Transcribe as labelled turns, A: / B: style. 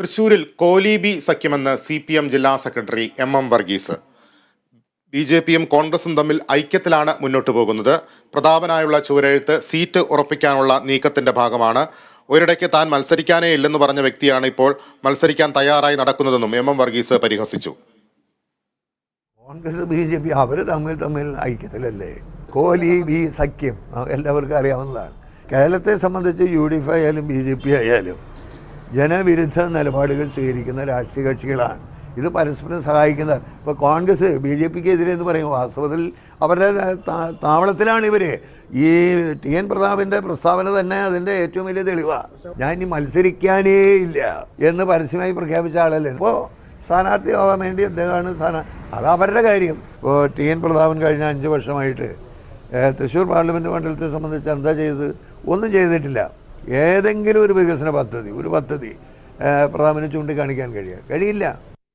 A: തൃശൂരിൽ കോലീബി സഖ്യമെന്ന് സി പി എം ജില്ലാ secretary M M Varghese. B J പിയും കോൺഗ്രസും തമ്മിൽ ഐക്യത്തിലാണ് മുന്നോട്ടു പോകുന്നത്. പ്രതാപനായുള്ള ചുവരെഴുത്ത് സീറ്റ് ഉറപ്പിക്കാനുള്ള നീക്കത്തിന്റെ ഭാഗമാണ്. ഒരിടയ്ക്ക് താൻ മത്സരിക്കാനേ ഇല്ലെന്ന് പറഞ്ഞ വ്യക്തിയാണ് ഇപ്പോൾ മത്സരിക്കാൻ തയ്യാറായി നടക്കുന്നതെന്നും എം എം വർഗീസ് പരിഹസിച്ചു.
B: കോൺഗ്രസ് ബി ജെ പി അവർ തമ്മിൽ തമ്മിൽ ഐക്യത്തിലല്ലേ? കോലി ബി സഖ്യം എല്ലാവർക്കും അറിയാവുന്നതാണ്. കേരളത്തെ സംബന്ധിച്ച് യു ഡി എഫ് ആയാലും ബി ജെ പി ആയാലും ജനവിരുദ്ധ നിലപാടുകൾ സ്വീകരിക്കുന്ന രാഷ്ട്രീയ കക്ഷികളാണ്. ഇത് പരസ്പരം സഹായിക്കുന്ന ഇപ്പോൾ കോൺഗ്രസ് ബി ജെ പിക്ക് എതിരെ എന്ന് പറയും വാസ്തവത്തിൽ അവരുടെ താവളത്തിലാണ് ഇവർ ഈ ടി എൻ പ്രതാപിന്റെ പ്രസ്താവന തന്നെ അതിന്റെ ഏറ്റവും വലിയ തെളിവാണ് ഞാൻ ഇനി മത്സരിക്കാനേ ഇല്ല എന്ന് പരസ്യമായി പ്രഖ്യാപിച്ച ആളല്ലേ. ഇപ്പോൾ സ്ഥാനാർത്ഥിയാവാൻ വേണ്ടി അദ്ദേഹമാണ് സ്ഥാനാ അത് അവരുടെ കാര്യം. ഇപ്പോൾ ടി എൻ പ്രതാപൻ കഴിഞ്ഞ അഞ്ച് വർഷമായിട്ട് തൃശ്ശൂർ പാർലമെന്റ് മണ്ഡലത്തെ സംബന്ധിച്ച് എന്താ ചെയ്തത്? ഒന്നും ചെയ്തിട്ടില്ല. ഏതെങ്കിലും ഒരു വികസന പദ്ധതി ഒരു പദ്ധതി പ്രധാനമന്ത്രി ചൂണ്ടിക്കാണിക്കാൻ കഴിയുക കഴിയില്ല.